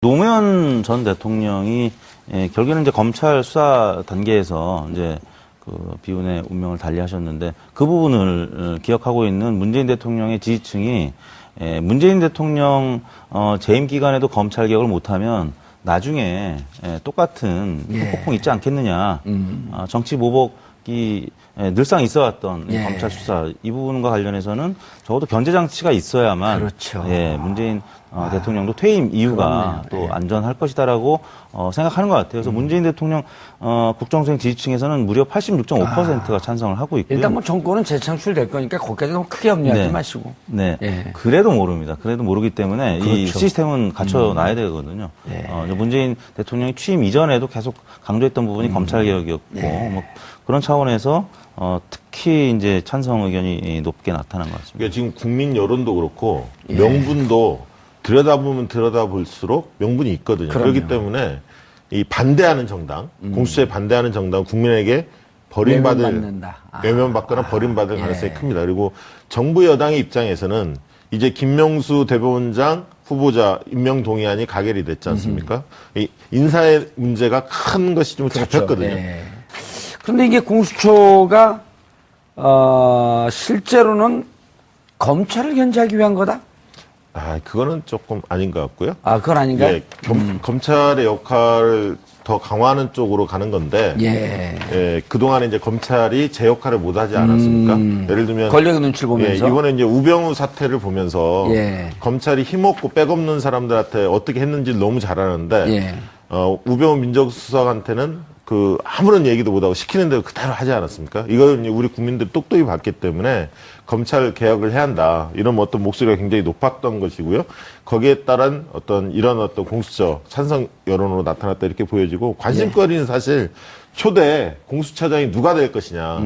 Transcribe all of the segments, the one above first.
노무현 전 대통령이 예, 결국에는 이제 검찰 수사 단계에서 이제 그 비운의 운명을 달리하셨는데 그 부분을 어, 기억하고 있는 문재인 대통령의 지지층이 예, 문재인 대통령 어, 재임 기간에도 검찰 개혁을 못하면 나중에 예, 똑같은 예. 폭풍 있지 않겠느냐 음. 아, 정치 보복 이 예, 늘상 있어왔던 이 예. 검찰 수사 이 부분과 관련해서는 적어도 견제 장치가 있어야만 그렇죠. 예, 문재인 어, 대통령도 퇴임 이후가 그렇네요. 또 예. 안전할 것이다라고 어, 생각하는 것 같아요. 그래서 문재인 대통령 어, 국정수행 지지층에서는 무려 86.5%가 찬성을 하고 있고요. 일단 뭐 정권은 재창출될 거니까 거기까지 너무 크게 염려하지 네. 마시고. 네. 예. 그래도 모릅니다. 그래도 모르기 때문에 이 그렇죠. 음. 시스템은 갖춰놔야 되거든요. 예. 어, 문재인 대통령이 취임 이전에도 계속 강조했던 음. 부분이 검찰 개혁이었고 예. 뭐 그런 차원에서 어, 특히 이제 찬성 의견이 높게 나타난 것 같습니다. 그러니까 지금 국민 여론도 그렇고 예. 명분도 들여다보면 들여다볼수록 명분이 있거든요. 그럼요. 음. 그렇기 때문에 이 반대하는 정당, 공수처에 반대하는 정당 국민에게 버림받을. 아. 외면받거나 버림받을 예. 가능성이 큽니다. 그리고 정부 여당의 입장에서는 이제 김명수 대법원장 후보자 임명 동의안이 가결이 됐지 않습니까? 이 인사의 문제가 큰 것이 좀 잡혔거든요. 예. 그런데 이게 공수처가 어, 실제로는 검찰을 견제하기 위한 거다? 아, 그거는 조금 아닌 것 같고요. 아, 그건 아닌가? 예, 검, 검찰의 역할을 더 강화하는 쪽으로 가는 건데, 예. 예, 그동안에 이제 검찰이 제 역할을 못 하지 않았습니까? 예를 들면, 권력의 눈치를 예, 보면서. 이번에 이제 우병우 사태를 보면서, 예. 검찰이 힘없고 백없는 사람들한테 어떻게 했는지를 너무 잘 아는데, 예. 어, 우병우 민정수석한테는 그 아무런 얘기도 못하고 시키는 대로 그대로 하지 않았습니까? 이제 우리 국민들 똑똑히 봤기 때문에 검찰 개혁을 해야 한다. 이런 어떤 목소리가 굉장히 높았던 것이고요. 거기에 따른 어떤 이런 어떤 공수처 찬성 여론으로 나타났다 이렇게 보여지고 관심거리는 사실 초대 공수처장이 누가 될 것이냐.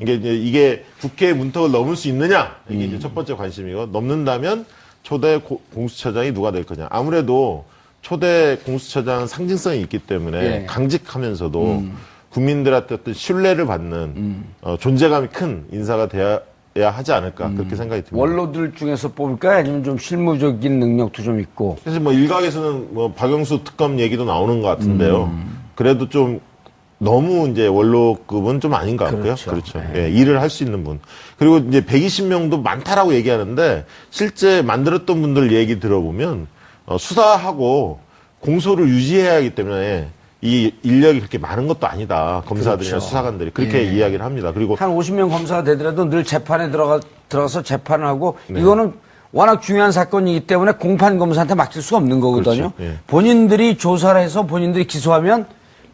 이게 이제 이게 국회의 문턱을 넘을 수 있느냐. 이게 이제 첫 번째 관심이고 넘는다면 초대 고- 공수처장이 누가 될 거냐. 아무래도 초대 공수처장은 상징성이 있기 때문에 예. 강직하면서도 국민들한테 어떤 신뢰를 받는 어, 존재감이 큰 인사가 돼야 하지 않을까 그렇게 생각이 듭니다. 원로들 중에서 뽑을까요? 아니면 좀 실무적인 능력도 좀 있고. 사실 뭐 일각에서는 뭐 박영수 특검 얘기도 나오는 것 같은데요. 그래도 좀 너무 이제 원로급은 좀 아닌 것 같고요. 그렇죠. 그렇죠. 예, 일을 할 수 있는 분. 그리고 이제 120명도 많다라고 얘기하는데 실제 만들었던 분들 얘기 들어보면 어, 수사하고 공소를 유지해야 하기 때문에 이 인력이 그렇게 많은 것도 아니다. 검사들이나 그렇죠. 수사관들이 그렇게 이야기를 합니다. 그리고 한 50명 검사가 되더라도 늘 재판에 들어가, 들어가서 재판을 하고, 네. 이거는 워낙 중요한 사건이기 때문에 공판 검사한테 맡길 수가 없는 거거든요. 그렇죠. 예. 본인들이 조사를 해서 본인들이 기소하면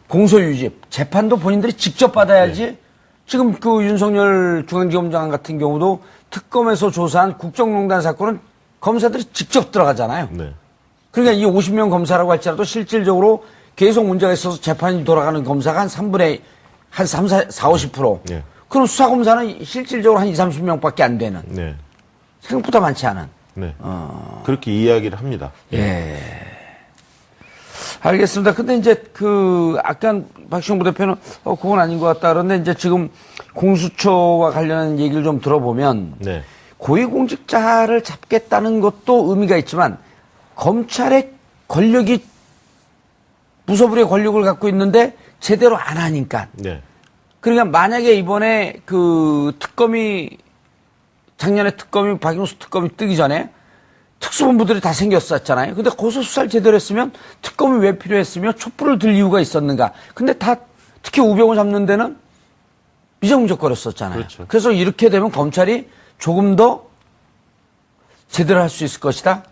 공소 유지, 재판도 본인들이 직접 받아야지. 네. 지금 그 윤석열 중앙지검장 같은 경우도 특검에서 조사한 국정농단 사건은 검사들이 직접 들어가잖아요. 네. 그러니까 이 50명 검사라고 할지라도 실질적으로 계속 문제가 있어서 재판이 돌아가는 검사가 한 3분의 한 3, 4, 4 50%. 네. 그럼 수사검사는 실질적으로 한 2, 30명밖에 안 되는. 네. 생각보다 많지 않은. 네. 어. 그렇게 이야기를 합니다. 예. 알겠습니다. 근데 이제 그, 아까 박시영 부대표는, 어, 그건 아닌 것 같다. 그런데 이제 지금 공수처와 관련한 얘기를 좀 들어보면, 네. 고위공직자를 잡겠다는 것도 의미가 있지만 검찰의 권력이 무소불위의 권력을 갖고 있는데 제대로 안 하니까 네. 그러니까 만약에 이번에 그 특검이 작년에 특검이 박영수 특검이 뜨기 전에 특수본부들이 다 생겼었잖아요. 근데 거기서 수사를 제대로 했으면 특검이 왜 필요했으며 촛불을 들 이유가 있었는가. 근데 다 특히 우병우 잡는 데는 미정적거렸었잖아요. 그렇죠. 그래서 이렇게 되면 검찰이 조금 더 제대로 할 수 있을 것이다.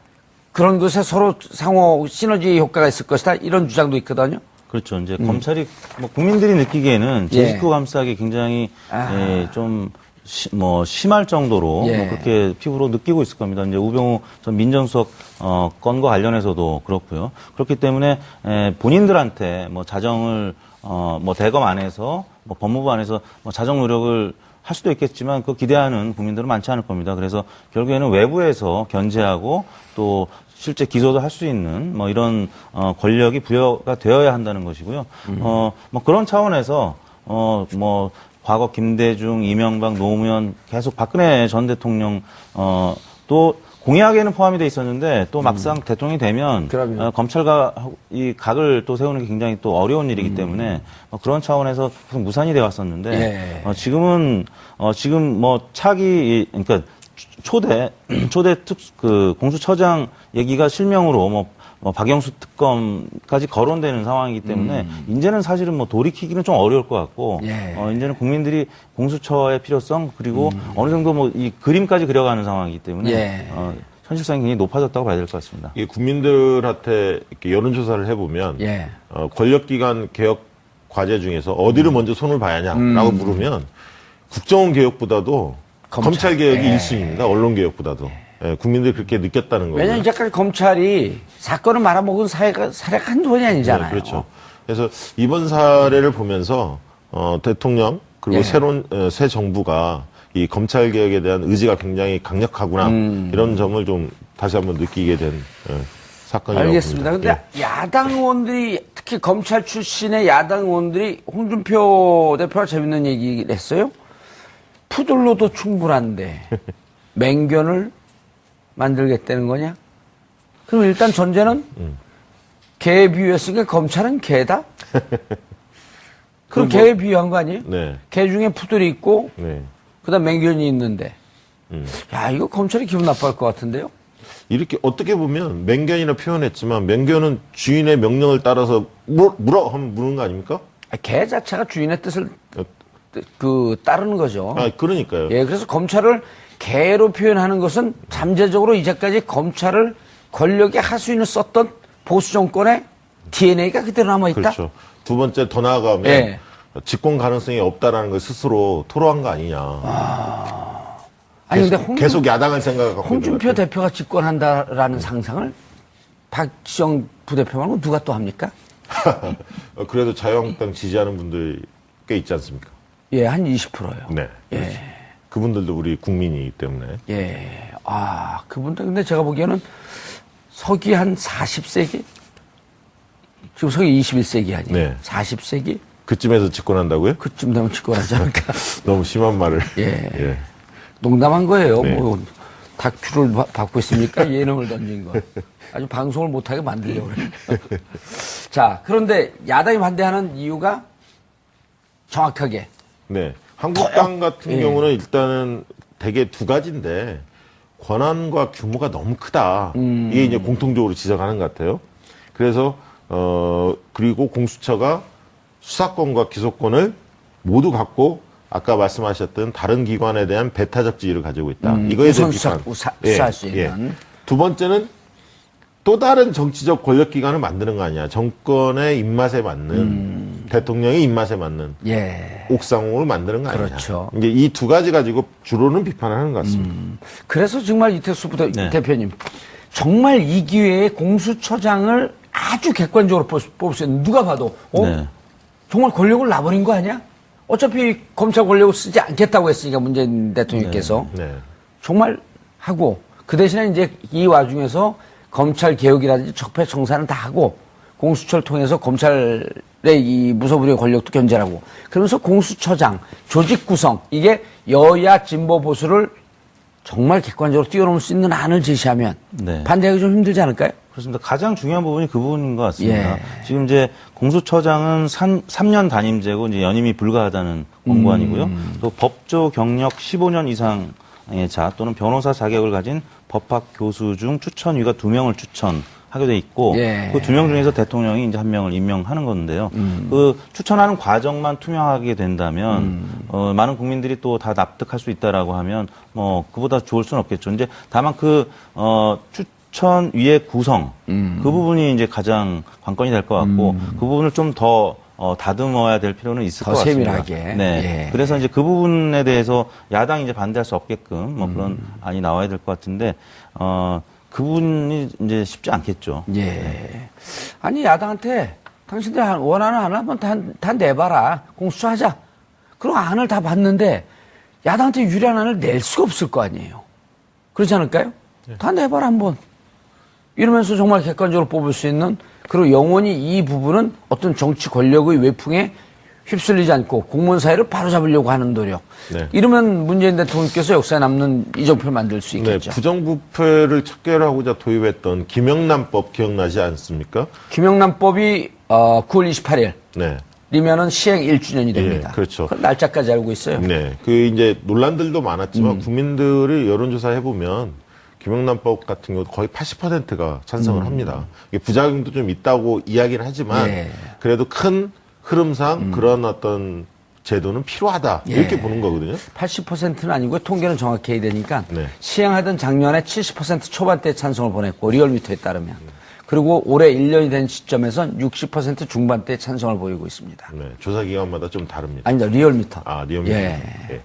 그런 것에 서로 상호 시너지 효과가 있을 것이다. 이런 주장도 있거든요. 그렇죠. 이제 검찰이 뭐 국민들이 느끼기에는 음. 예. 제 식구 감싸기 굉장히 아. 예, 좀 시, 뭐 심할 정도로 예. 뭐 그렇게 피부로 느끼고 있을 겁니다. 이제 우병우 전 민정수석 어, 건과 관련해서도 그렇고요. 그렇기 때문에 에, 본인들한테 뭐 자정을 어, 뭐 대검 안에서 뭐 법무부 안에서 뭐 자정 노력을 할 수도 있겠지만 그 기대하는 국민들은 많지 않을 겁니다. 그래서 결국에는 외부에서 견제하고 또 실제 기소도 할 수 있는 뭐 이런 어, 권력이 부여가 되어야 한다는 것이고요. 어, 뭐 그런 차원에서 어, 뭐 과거 김대중, 이명박, 노무현 계속 박근혜 전 대통령 어, 또 공약에는 포함이 돼 있었는데 또 막상 대통령이 되면 음. 그럼요. 어, 검찰과 이 각을 또 세우는 게 굉장히 또 어려운 일이기 음. 때문에 어, 그런 차원에서 계속 무산이 돼 왔었는데 예. 어, 지금은 어, 지금 뭐 차기 이- 그러니까 초대 초대 특 그 공수처장 얘기가 실명으로 뭐, 뭐 박영수 특검까지 거론되는 상황이기 때문에 이제는 사실은 뭐 돌이키기는 좀 어려울 것 같고 음. 예. 어, 이제는 국민들이 공수처의 필요성 그리고 어느 정도 뭐 이 그림까지 그려가는 상황이기 때문에 음. 예. 어, 현실성이 굉장히 높아졌다고 봐야 될 것 같습니다. 이게 국민들한테 이렇게 여론조사를 해보면 예. 어, 권력기관 개혁 과제 중에서 어디를 먼저 손을 봐야 하냐라고 물으면 국정원 개혁보다도 검찰. 개혁이 예. 일 1순위입니다. 언론 개혁보다도. 예, 국민들이 그렇게 느꼈다는 거예요. 왜냐면 이제까지 검찰이 사건을 말아먹은 사회가, 사례가 한두 번이 아니잖아요. 네, 그렇죠. 그래서 이번 사례를 보면서 어, 대통령 그리고 예. 새로운 어, 새 정부가 이 검찰 개혁에 대한 의지가 굉장히 강력하구나 음. 이런 점을 좀 다시 한번 느끼게 된 예, 사건이라고 알겠습니다. 봅니다. 근데 야당 의원들이 특히 검찰 출신의 야당 의원들이 홍준표 대표가 재밌는 얘기를 했어요. 푸들로도 충분한데 맹견을 만들겠다는 거냐? 그럼 일단 전제는 음. 개에 비유했으니까 검찰은 개다? 그럼 뭐- 개에 비유한 거 아니에요? 예. 네, 개 중에 푸들이 있고 네. 그다음 맹견이 있는데 음. 야 이거 검찰이 기분 나빠할 것 같은데요? 이렇게 어떻게 보면 맹견이라 표현했지만 맹견은 주인의 명령을 따라서 물, 물어 하면 무는 거 아닙니까? 아, 개 자체가 주인의 뜻을 어, 그 따르는 거죠. 아, 그러니까요. 예, 그래서 검찰을 개로 표현하는 것은 잠재적으로 이제까지 검찰을 권력의 하수인을 썼던 보수 정권의 DNA가 그대로 남아 있다. 그렇죠. 두 번째 더 나아가면 예. 집권 가능성이 없다라는 걸 스스로 토로한 거 아니냐. 아니 근데 계속, 홍, 계속 야당을 생각하고 홍준표 대표가 집권한다라는 상상을 박지영 부대표 말고 누가 또 합니까? 그래도 자유한국당 지지하는 분들 꽤 있지 않습니까? 예, 한 20%요. 네. 그렇죠. 그분들도 우리 국민이기 때문에. 예. 아, 그분들 근데 제가 보기에는 서기 한 40세기? 지금 서기 21세기 아니에요? 네. 40세기? 그쯤에서 집권한다고요? 그쯤 되면 집권하지 않을까? 너무 심한 말을. 예. 농담한 거예요. 네. 뭐 다큐를 바- 받고 있습니까? 예능을 던진 거. 아주 방송을 못하게 만들려고 그래요. 자, 그런데 야당이 반대하는 이유가 정확하게 네. 한국당 같은 예. 경우는 일단은 대개 두 가지인데 권한과 규모가 너무 크다. 음. 이게 이제 공통적으로 지적하는 것 같아요. 그래서 어 그리고 공수처가 수사권과 기소권을 모두 갖고 아까 말씀하셨던 다른 기관에 대한 배타적 지위를 가지고 있다. 음, 이거에 대한 수사- 비판. 우사- 수 있는. 두 번째는 또 다른 정치적 권력기관을 만드는 거 아니야. 정권의 입맛에 맞는 음. 대통령의 입맛에 맞는 예. 옥상호를 만드는 거 아니냐. 그렇죠. 이제 이 두 가지 가지고 주로는 비판을 하는 것 같습니다. 그래서 정말 이태수 부대, 네. 대표님 정말 이 기회에 공수처장을 아주 객관적으로 뽑을 수 있는 누가 봐도 어? 네. 정말 권력을 놔버린 거 아니야? 어차피 검찰 권력을 쓰지 않겠다고 했으니까 문재인 대통령께서 네. 정말 하고 그 대신에 이제 이 와중에서 검찰 개혁이라든지 적폐 청산을 다 하고 공수처를 통해서 검찰의 이 무소불위의 권력도 견제하고 그러면서 공수처장 조직 구성 이게 여야 진보 보수를 정말 객관적으로 뛰어넘을 수 있는 안을 제시하면 네. 반대하기 좀 힘들지 않을까요? 그렇습니다. 가장 중요한 부분이 그 부분인 것 같습니다. 예. 지금 이제 공수처장은 3, 년 단임제고 이제 연임이 불가하다는 권고안이고요. 음. 또 법조 경력 15년 이상의 자 또는 변호사 자격을 가진 법학 교수 중 추천위가 두 명을 추천 하게 돼 있고 예. 음. 그두 명 중에서 대통령이 이제 한 명을 임명하는 건데요. 그 추천하는 과정만 투명하게 된다면 음. 어, 많은 국민들이 또 다 납득할 수 있다라고 하면 뭐 그보다 좋을 수는 없겠죠. 이제 다만 그 어, 추천위의 구성 음. 그 부분이 이제 가장 관건이 될 것 같고 그 부분을 좀더 어, 다듬어야 될 필요는 있을 더것 같습니다. 세밀하게. 네. 예. 그래서 이제 그 부분에 대해서 야당이 이제 반대할 수 없게끔 뭐 그런 음. 안이 나와야 될 것 같은데 어, 그 부분이 이제 쉽지 않겠죠. 예. 아니 야당한테 당신들 한- 원하는 안을 한번 다, 다 내봐라. 공수처 하자. 그리고 안을 다 봤는데 야당한테 유리한 안을 낼 수가 없을 거 아니에요. 그렇지 않을까요? 다 내봐라 한번. 이러면서 정말 객관적으로 뽑을 수 있는 그리고 영원히 이 부분은 어떤 정치 권력의 외풍에 휩쓸리지 않고 공무원 사회를 바로잡으려고 하는 노력. 네. 이러면 문재인 대통령께서 역사에 남는 이정표를 만들 수 네, 있겠죠. 부정부패를 척결하고자 도입했던 김영란법 기억나지 않습니까? 김영란법이 어, 9월 28일 네. 이면은 시행 1주년이 됩니다. 예, 그렇죠. 그 날짜까지 알고 있어요. 네. 그 이제 논란들도 많았지만 음. 국민들이 여론조사 해보면 김영란법 같은 경우 거의 80%가 찬성을 합니다. 이게 부작용도 좀 있다고 이야기는 하지만 음. 예. 음. 그래도 큰 흐름상 그런 어떤 제도는 필요하다 이렇게 예. 보는 거거든요. 80%는 아니고 통계는 정확히 해야 되니까 네. 시행하던 작년에 70% 초반대 찬성을 보냈고 리얼미터에 따르면 그리고 올해 1년이 된 시점에선 60% 중반대 찬성을 보이고 있습니다. 네. 조사 기관마다 좀 다릅니다. 아니다 리얼미터. 아, 리얼미터. 예. 예.